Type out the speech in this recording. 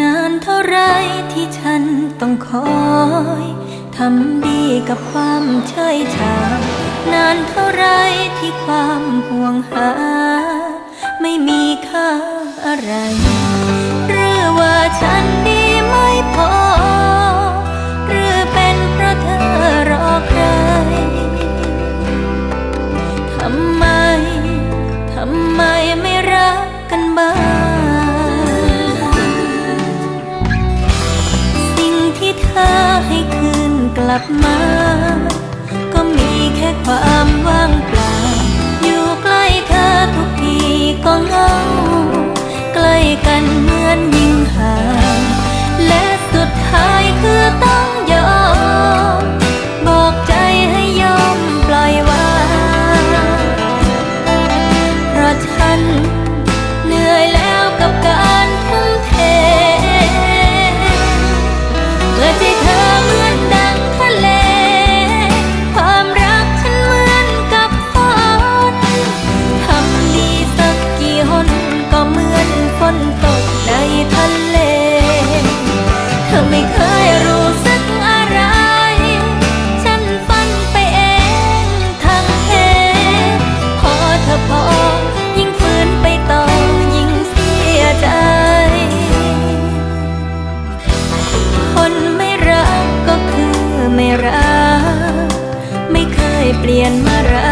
นานเท่าไรที่ฉันต้องคอยทำดีกับความเฉยชานานเท่าไรที่ความห่วงหา ไม่มีค่าอะไร กันบ้าง สิ่งที่เธอให้คืนกลับมา ก็มีแค่ความว่างเปล่า อยู่ใกล้เธอทุกทีก็เงา ใกล้กันเหมือนยิ่งห่าง ลี่ยนมารัก